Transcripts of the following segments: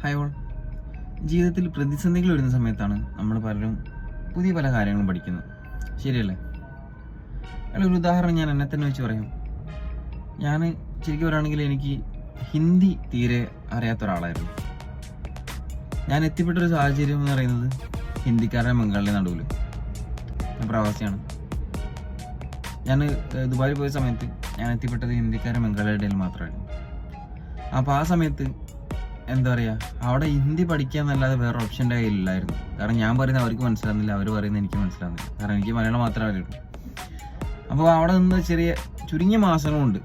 Hi all ജീവിതത്തിൽ പ്രതിസന്ധികൾ വരുന്ന സമയത്താണ് നമ്മൾ പലരും പുതിയ പല കാര്യങ്ങളും പഠിക്കുന്നത്. ശരിയല്ലേ? അല്ല ഒരു ഉദാഹരണം ഞാൻ എന്നെ തന്നെ വെച്ച് പറയും. ഞാൻ ശരിക്കും പറയുകയാണെങ്കിൽ എനിക്ക് ഹിന്ദി തീരെ അറിയാത്ത ഒരാളായിരുന്നു. ഞാൻ എത്തിപ്പെട്ടൊരു സാഹചര്യം എന്ന് പറയുന്നത് ഹിന്ദിക്കാരുടെ ബംഗാളിലെ നടുവിൽ ഞാൻ പ്രവാസിയാണ്. ഞാൻ ദുബായിൽ പോയ സമയത്ത് ഞാൻ എത്തിപ്പെട്ടത് ഹിന്ദിക്കാരുടെ ബംഗാളിയുടെ ഇടയിൽ മാത്രമായിരുന്നു. അപ്പോൾ ആ സമയത്ത് എന്താ പറയുക അവിടെ ഹിന്ദി പഠിക്കുക എന്നല്ലാതെ വേറെ ഓപ്ഷൻ എന്റെ കയ്യിലില്ലായിരുന്നു. കാരണം ഞാൻ പറയുന്നത് അവർക്ക് മനസ്സിലാകുന്നില്ല അവർ പറയുന്നത് എനിക്ക് മനസ്സിലാകുന്നില്ല കാരണം എനിക്ക് മലയാളം മാത്രമേ അറിയുള്ളൂ. അപ്പോൾ അവിടെ നിന്ന് ചെറിയ ചുരുങ്ങിയ മാസങ്ങളുണ്ട്.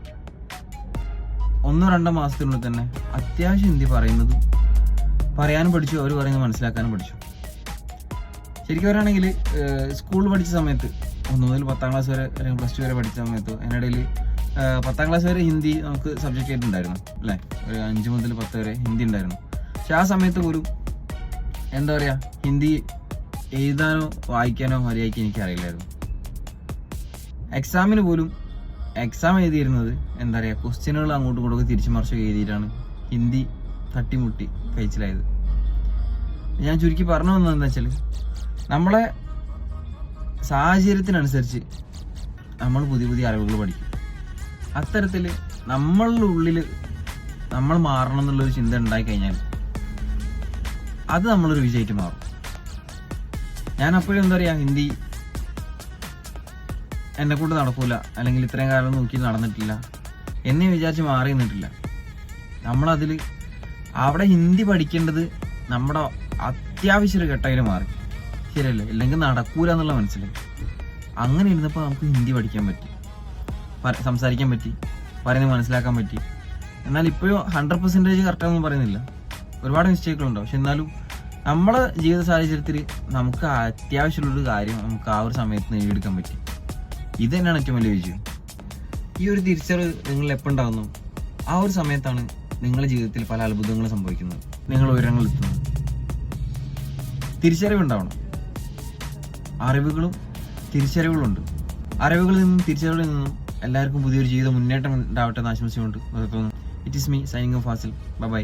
ഒന്നോ രണ്ടോ മാസത്തിനുള്ളിൽ തന്നെ അത്യാവശ്യം ഹിന്ദി പറയുന്നതും പറയാനും പഠിച്ചു അവർ പറയുന്നത് മനസ്സിലാക്കാനും പഠിച്ചു. ശരിക്കും പറയുകയാണെങ്കിൽ സ്കൂളിൽ പഠിച്ച സമയത്ത് ഒന്ന് മുതൽ പത്താം ക്ലാസ് വരെ അല്ലെങ്കിൽ പ്ലസ് ടു വരെ പഠിച്ച സമയത്ത് അതിനിടയിൽ പത്താം ക്ലാസ് വരെ ഹിന്ദി നമുക്ക് സബ്ജക്റ്റ് ആയിട്ട് ഉണ്ടായിരുന്നു അല്ലേ? ഒരു അഞ്ച് മുതൽ പത്ത് വരെ ഹിന്ദി ഉണ്ടായിരുന്നു. പക്ഷെ ആ സമയത്ത് പോലും എന്താ പറയുക ഹിന്ദി എഴുതാനോ വായിക്കാനോ മര്യാദയ്ക്ക് എനിക്ക് അറിയില്ലായിരുന്നു. എക്സാമിന് പോലും എക്സാം എഴുതിയിരുന്നത് എന്താ പറയുക ക്വസ്റ്റ്യനുകൾ അങ്ങോട്ടും ഇങ്ങോട്ടും തിരിച്ചു മറിച്ചൊക്കെ എഴുതിയിട്ടാണ് ഹിന്ദി തട്ടിമുട്ടി കഴിച്ചിലായത്. ഞാൻ ചുരുക്കി പറഞ്ഞു വന്നത് എന്താ വെച്ചാൽ നമ്മളെ സാഹചര്യത്തിനനുസരിച്ച് നമ്മൾ പുതിയ പുതിയ അറിവുകൾ പഠിക്കും. അത്തരത്തിൽ നമ്മളുടെ ഉള്ളിൽ നമ്മൾ മാറണം എന്നുള്ളൊരു ചിന്ത ഉണ്ടായി കഴിഞ്ഞാൽ അത് നമ്മളൊരു വിജയമായിട്ട് മാറും. ഞാൻ അപ്പോഴും എന്താ പറയുക ഹിന്ദി എന്നെ കൊണ്ട് നടക്കൂല. അല്ലെങ്കിൽ ഇത്രയും കാലം നോക്കി നടന്നിട്ടില്ല. എന്നെ വിചാരിച്ച് മാറി നിന്നിട്ടില്ല. നമ്മളതിൽ അവിടെ ഹിന്ദി പഠിക്കേണ്ടത് നമ്മുടെ അത്യാവശ്യ ഒരു ഘട്ടത്തിൽ മാറി. ശരിയല്ലേ? ഇല്ലെങ്കിൽ നടക്കൂല എന്നുള്ള മനസ്സിലായി അങ്ങനെ ഇരുന്നപ്പോൾ നമുക്ക് ഹിന്ദി പഠിക്കാൻ പറ്റി. സംസാരിക്കാൻ പറ്റി പറയുന്നത് മനസ്സിലാക്കാൻ പറ്റി. എന്നാൽ ഇപ്പോഴും ഹൺഡ്രഡ് പെർസെന്റേജ് കറക്റ്റാണെന്ന് പറയുന്നില്ല. ഒരുപാട് മിസ്റ്റേക്കുകളുണ്ടാവും പക്ഷെ എന്നാലും നമ്മളെ ജീവിത സാഹചര്യത്തിൽ നമുക്ക് അത്യാവശ്യമുള്ളൊരു കാര്യം നമുക്ക് ആ ഒരു സമയത്ത് നേടിയെടുക്കാൻ പറ്റി. ഇത് തന്നെയാണ് ഏറ്റവും വലിയ വിജയം. ഈ ഒരു തിരിച്ചറിവ് നിങ്ങൾ എപ്പോൾ ഉണ്ടാകുന്നു ആ ഒരു സമയത്താണ് നിങ്ങളുടെ ജീവിതത്തിൽ പല അത്ഭുതങ്ങളും സംഭവിക്കുന്നത്. നിങ്ങൾ ഉയരങ്ങളെത്തുന്നത് തിരിച്ചറിവുണ്ടാവണം അറിവുകളും തിരിച്ചറിവുകളുണ്ട്. അറിവുകളിൽ നിന്നും തിരിച്ചറിവുകളിൽ നിന്നും എല്ലാവർക്കും പുതിയൊരു ജീവിത മുന്നേറ്റം ഉണ്ടാവട്ടെ എന്ന് ആശംസിച്ചുകൊണ്ട് it is me signing off Fazil bye